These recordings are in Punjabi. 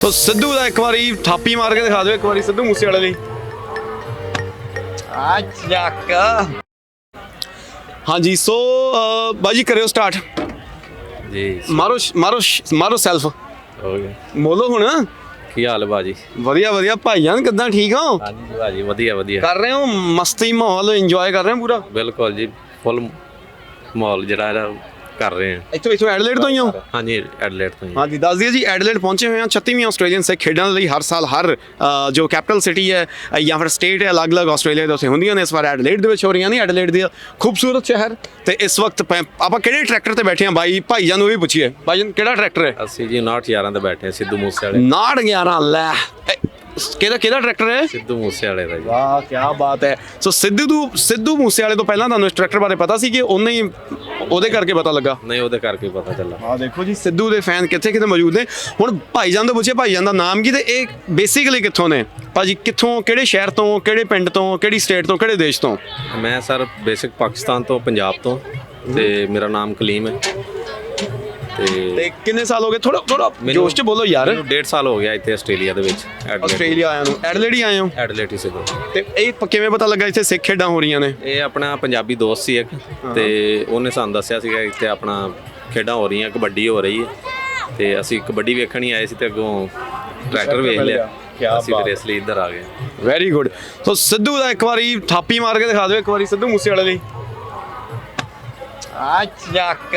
ਤੋ ਸਿੱਧੂ ਦਾ ਇੱਕ ਵਾਰੀ ਥਾਪੀ ਮਾਰ ਕੇ ਦਿਖਾ ਦਿਓ ਇੱਕ ਵਾਰੀ ਸਿੱਧੂ ਮੂਸੇ ਵਾਲੇ ਲਈ। ਆ ਚੱਕ। ਹਾਂਜੀ ਸੋ ਬਾਜੀ ਕਰਿਓ ਸਟਾਰਟ ਜੀ ਮਾਰੋ ਮਾਰੋ ਮਾਰੋ ਸੈਲਫ ਹੋ ਗਿਆ। ਬੋਲੋ ਹੁਣ। ਕੀ ਹਾਲ ਹੈ ਬਾਜੀ? ਵਧੀਆ ਵਧੀਆ। ਭਾਈਜਾਨ ਕਿੱਦਾਂ ਠੀਕ ਹੋ? ਹਾਂਜੀ ਬਾਜੀ ਵਧੀਆ ਵਧੀਆ। ਕਰ ਰਹੇ ਹੋ? ਮਸਤੀ ਮਾਹੌਲ ਇੰਜੋਏ ਕਰ ਰਹੇ ਹੋ ਪੂਰਾ? ਬਿਲਕੁਲ ਜੀ ਫੁੱਲ ਮਾਹੌਲ ਜਿਹੜਾ ਇਹਦਾ ਕਰ ਰਹੇ ਹਾਂ। ਇੱਥੋਂ ਇੱਥੋਂ ਐਡਲੇਡ ਤੋਂ ਹੀ ਹੋ? ਹਾਂਜੀ ਐਡਲੇਟ ਤੋਂ ਹੀ। ਹਾਂਜੀ ਦੱਸ ਦਈਏ ਜੀ ਐਡਲੇਡ ਪਹੁੰਚੇ ਹੋਏ ਹਾਂ 36ਵੀਂ ਆਸਟ੍ਰੇਲੀਅਨ ਸਿੱਖ ਖੇਡਾਂ ਲਈ ਹਰ ਸਾਲ ਹਰ ਜੋ ਕੈਪੀਟਲ ਸਿਟੀ ਹੈ ਜਾਂ ਫਿਰ ਸਟੇਟ ਹੈ ਅਲੱਗ-ਅਲੱਗ ਆਸਟ੍ਰੇਲੀਆ ਦੇ ਉੱਥੇ ਹੁੰਦੀਆਂ ਨੇ ਇਸ ਵਾਰ ਐਡਲੇਡ ਦੇ ਵਿੱਚ ਹੋ ਰਹੀਆਂ ਨੇ। ਐਡਲੇਡ ਦੀ ਖੂਬਸੂਰਤ ਸ਼ਹਿਰ ਤੇ ਇਸ ਵਕਤ ਆਪਾਂ ਕਿਹੜੇ ਟਰੈਕਟਰ ਤੇ ਬੈਠੇ ਹਾਂ? ਬਾਈ ਭਾਈਜਾਨ ਨੂੰ ਵੀ ਪੁੱਛੀਏ। ਭਾਈਜਾਨ ਕਿਹੜਾ ਟਰੈਕਟਰ ਹੈ? ਅਸੀਂ ਜੀ 59 ਯਾਰਾਂ ਤੇ ਬੈਠੇ ਹਾਂ ਸਿੱਧੂ ਮੂਸੇ ਵਾਲੇ 911 ਲੈ। ਕਿਹਦਾ ਕਿਹਦਾ ਟਰੈਕਟਰ ਹੈ? ਸਿੱਧੂ ਮੂਸੇ ਵਾਲੇ ਦਾ ਜੀ। ਵਾਹ ਕੀ ਬਾਤ ਹੈ। ਸੋ ਸਿੱਧੂ ਸਿੱਧੂ ਮੂਸੇ ਵਾਲੇ ਤੋਂ ਪਹਿਲਾਂ ਤੁਹਾਨੂੰ ਇਸ ਟਰੈਕਟਰ ਬਾਰੇ ਪਤਾ ਸੀ ਕਿ ਉਹਨੇ ਹੀ ਉਹਦੇ ਕਰਕੇ ਪਤਾ ਲੱਗਾ? ਨਹੀਂ ਉਹਦੇ ਕਰਕੇ ਪਤਾ ਚੱਲਾ। ਆ ਦੇਖੋ ਜੀ ਸਿੱਧੂ ਦੇ ਫੈਨ ਕਿੱਥੇ ਕਿੱਥੇ ਮੌਜੂਦ ਨੇ। ਹੁਣ ਭਾਈਜਾਨ ਤੋਂ ਪੁੱਛਿਆ ਭਾਈਜਾਨ ਦਾ ਨਾਮ ਕੀ ਤੇ ਇਹ ਬੇਸਿਕਲੀ ਕਿੱਥੋਂ ਨੇ? ਭਾਜੀ ਕਿੱਥੋਂ ਕਿਹੜੇ ਸ਼ਹਿਰ ਤੋਂ ਕਿਹੜੇ ਪਿੰਡ ਤੋਂ ਕਿਹੜੀ ਸਟੇਟ ਤੋਂ ਕਿਹੜੇ ਦੇਸ਼ ਤੋਂ? ਮੈਂ ਸਰ ਬੇਸਿਕ ਪਾਕਿਸਤਾਨ ਤੋਂ ਪੰਜਾਬ ਤੋਂ ਤੇ ਮੇਰਾ ਨਾਮ ਕਲੀਮ ਹੈ। ਤੇ ਤੇ ਕਿੰਨੇ ਸਾਲ ਹੋ ਗਏ? ਥੋੜਾ ਥੋੜਾ ਮੈਨੂੰ- ਜੋਸ਼ ਚ ਬੋਲੋ ਯਾਰ। ਮੈਨੂੰ ਡੇਢ ਸਾਲ ਹੋ ਗਿਆ ਇੱਥੇ ਆਸਟ੍ਰੇਲੀਆ ਦੇ ਵਿੱਚ। ਆਸਟ੍ਰੇਲੀਆ ਆਇਆ ਨੂੰ। ਐਡਲੇਡ ਹੀ ਆਏ ਹੋ? ਸਿੱਧੂ ਤੇ ਇਹ ਪ- ਕਿਵੇਂ ਪਤਾ ਲੱਗਾ ਇੱਥੇ ਸਿੱਖ ਖੇਡਾਂ ਹੋ ਰਹੀਆਂ ਨੇ? ਇਹ ਆਪਣਾ ਪੰਜਾਬੀ ਦੋਸਤ ਸੀ ਇੱਕ ਤੇ ਉਹਨੇ ਸਾਨੂੰ ਦੱਸਿਆ ਸੀਗਾ ਇੱਥੇ ਆਪਣਾ ਖੇਡਾਂ ਹੋ ਰਹੀਆਂ ਕਬੱਡੀ ਹੋ ਰਹੀ ਹੈ। ਤੇ ਅਸੀਂ ਕਬੱਡੀ ਵੇਖਣ ਹੀ ਆਏ ਸੀ ਤੇ ਅੱਗੋਂ ਟਰੈਕਟਰ ਵੇਖ ਲਿਆ। ਕਿਆ ਅਸੀਂ ਬਾਤ। ਫਿਰ ਇਸ ਲਈ ਇੱਧਰ ਆ ਗਏ। ਵੈਰੀ ਗੁੱਡ ਸੋ ਸਿੱਧੂ ਦਾ ਇੱਕ ਵਾਰੀ ਥਾਪੀ ਮਾਰ ਕੇ ਦਿਖਾ ਦਿਓ ਇੱਕ ਵਾਰੀ ਸਿੱਧੂ ਮੂਸੇ ਵਾਲੇ ਲਈ। ਆ ਚੱਕ।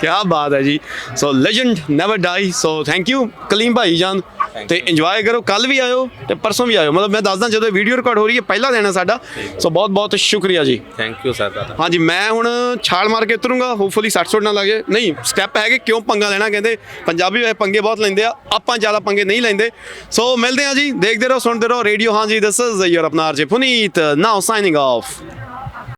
ਕੀ ਬਾਤ ਹੈ ਜੀ। So legend never die so thank you Kaleem ਭਾਈ ਜਾਨ। ਤੇ ਇੰਜੋਏ ਕਰੋ। ਕੱਲ ਵੀ ਆਇਓ ਤੇ ਪਰਸੋਂ ਵੀ ਆਇਓ। ਮਤਲਬ ਮੈਂ ਦੱਸਦਾ ਜਦੋਂ ਵੀਡੀਓ ਰਿਕਾਰਡ ਹੋ ਰਹੀ ਹੈ ਪਹਿਲਾ ਹੈ ਸਾਡਾ। ਸੋ ਬਹੁਤ ਬਹੁਤ ਸ਼ੁਕਰੀਆ ਜੀ। ਥੈਂਕ ਯੂ ਸਰ ਤੁਹਾਡਾ ਹਾਂਜੀ ਮੈਂ ਹੁਣ ਛਾਲ ਮਾਰ ਕੇ ਉਤਰੂੰਗਾ। ਹੋਪਫੁਲੀ ਸੱਟ ਸੁੱਟ ਨਾ ਲੱਗੇ। ਨਹੀਂ ਸਟੈਪ ਹੈਗੇ ਕਿਉਂ ਪੰਗਾ ਲੈਣਾ ਕਹਿੰਦੇ। ਪੰਜਾਬੀ ਵੈਸੇ ਪੰਗੇ ਬਹੁਤ ਲੈਂਦੇ ਆ। ਆਪਾਂ ਜ਼ਿਆਦਾ ਪੰਗੇ ਨਹੀਂ ਲੈਂਦੇ। ਸੋ ਮਿਲਦੇ ਆ ਜੀ। ਦੇਖਦੇ ਰਹੋ ਸੁਣਦੇ ਰਹੋ। ਰੇਡੀਓ ਹਾਂਜੀ ਦਿਸ ਇਜ਼ ਯੂਰ ਆਪਣਾ ਆਰਜੇ ਪੁਨੀਤ ਨਾਓ ਸਾਈਨਿੰਗ ਆਫ